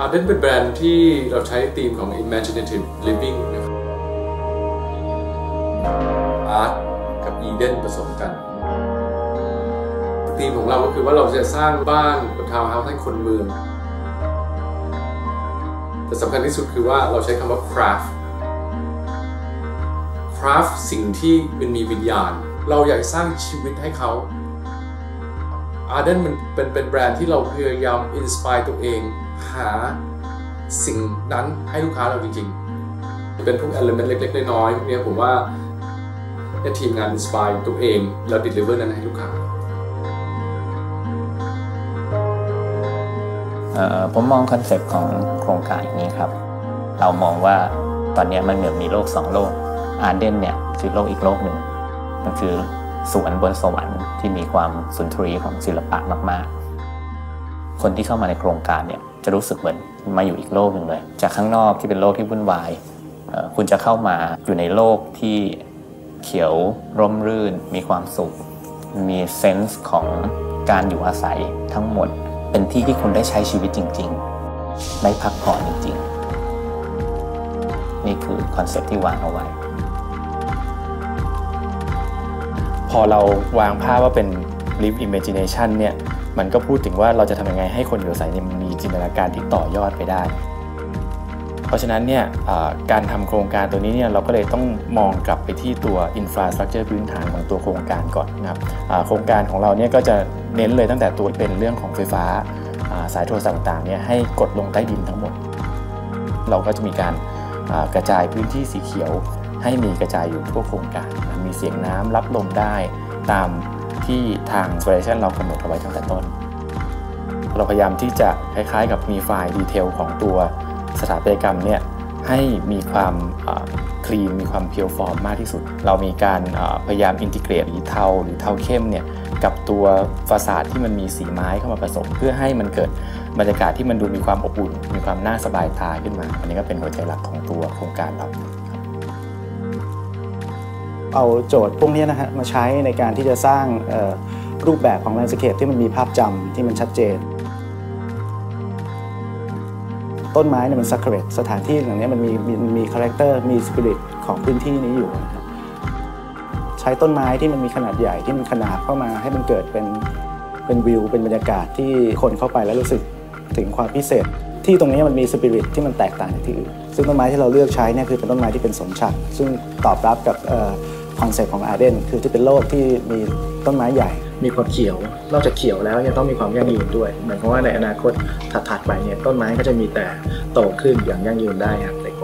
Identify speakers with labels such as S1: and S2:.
S1: อาร์เดนเป็นแบรนด์ที่เราใช้ธีมของ imaginative living นะครับอาร์ตกับอีเดนผสมกันธีมของเราก็คือว่าเราจะสร้างบ้านกับทาวน์เฮาส์ให้คนเมือง แต่สำคัญที่สุดคือว่าเราใช้คำว่า craft craft สิ่งที่มันมีวิญญาณ เราอยากสร้างชีวิตให้เขา อาร์เดนมันเป็นเป็นแบรนด์ที่เราพยายามอินสปายตัวเอง หาสิ่งนั้นให้ลูกค้าเราจริงๆ เป็นพวก element เล็กๆ น้อยๆพวกนี้ผมว่าเนี่ยทีมงานอินสปายตัวเองแล้ว deliver นั้นให้ลูกค้า
S2: ผมมองคอนเซปต์ของโครงการอย่างนี้ครับ เรามองว่าตอนนี้มันเหมือนมีโลกสองโลกอาร์เดนเนี่ยคือโลกอีกโลกหนึ่งมันคือ สวนบนสวรรค์ที่มีความสุนทรีของศิลปะมาก ๆ คนที่เข้ามาในโครงการเนี่ยจะรู้สึกเหมือนมาอยู่อีกโลกหนึ่งเลย จากข้างนอกที่เป็นโลกที่วุ่นวาย คุณจะเข้ามาอยู่ในโลกที่เขียวร่มรื่น มีความสุข มีเซนส์ของการอยู่อาศัยทั้งหมด เป็นที่ที่คุณได้ใช้ชีวิตจริง ๆ ได้พักผ่อนจริง ๆ นี่คือคอนเซ็ปที่วางเอาไว้
S3: พอเราวางภาพว่าเป็น live imagination เนี่ยมันก็พูดถึงว่าเราจะทำยังไงให้คนอยู่อาศัยมีจินตนาการที่ต่อยอดไปได้ เพราะฉะนั้นเนี่ยการทำโครงการตัวนี้เนี่ยเราก็เลยต้องมองกลับไปที่ตัว infrastructure พื้นฐานของตัวโครงการก่อนนะครับโครงการของเราเนี่ยก็จะเน้นเลยตั้งแต่ตัวเป็นเรื่องของไฟฟ้าสายโทรศัพท์ต่างๆเนี่ยให้กดลงใต้ดินทั้งหมด เราก็จะมีการกระจายพื้นที่สีเขียว ให้มีกระจายอยู่ทั่วโครงการ มีเสียงน้ำรับลมได้ตามที่ทาง s p เ r a t i o n เรากำหนดเอาไว้ตั้งแต่ต้น เราพยายามที่จะคล้ายๆ กับมีไฟล์ดีเทลของตัวสถาปัตยกรรมเนี่ยให้มีความคลีนมีความเพียวฟอร์มมากที่สุด เรามีการพยายามอินทิเกรตหรือเทาหรือเทาเข้มเนี่ยกับตัวฟาสาดที่มันมีสีไม้เข้ามาผสม เพื่อให้มันเกิดบรรยากาศที่มันดูมีความอบอุ่น มีความน่าสบายตาขึ้นมา อันนี้ก็เป็นหัวใจหลักของตัวโครงการเรา
S4: เอาโจทย์พวกนี้นะฮะมาใช้ในการที่จะสร้างรูปแบบของแลนด์สเคปที่มันมีภาพจำที่มันชัดเจน ต้นไม้เนี่ยมันซักเครตสถานที่อย่างนี้มันมีมีมีคาแรคเตอร์มีสปิริตของพื้นที่นี้อยู่นะใช้ต้นไม้ที่มันมีขนาดใหญ่ที่มันขนาดเข้ามาให้มันเกิดเป็นเป็นวิวเป็นบรรยากาศที่คนเข้าไปแล้วรู้สึกถึงความพิเศษ ที่ตรงนี้มันมีสปิริตที่มันแตกต่างจากที่อื่นซึ่งต้นไม้ที่เราเลือกใช้เนี่ยคือเป็นต้นไม้ที่เป็นสนชัดซึ่งตอบรับกับ คอนเซ็ปต์ของอาเดนคือที่เป็นโลกที่มีต้นไม้ใหญ่ มีความเขียว นอกจากเขียวแล้วยังต้องมีความยั่งยืนด้วย หมายความว่าในอนาคตถัดๆไปเนี่ยต้นไม้ก็จะมีแต่โตขึ้นอย่างยั่งยืนได้ครับ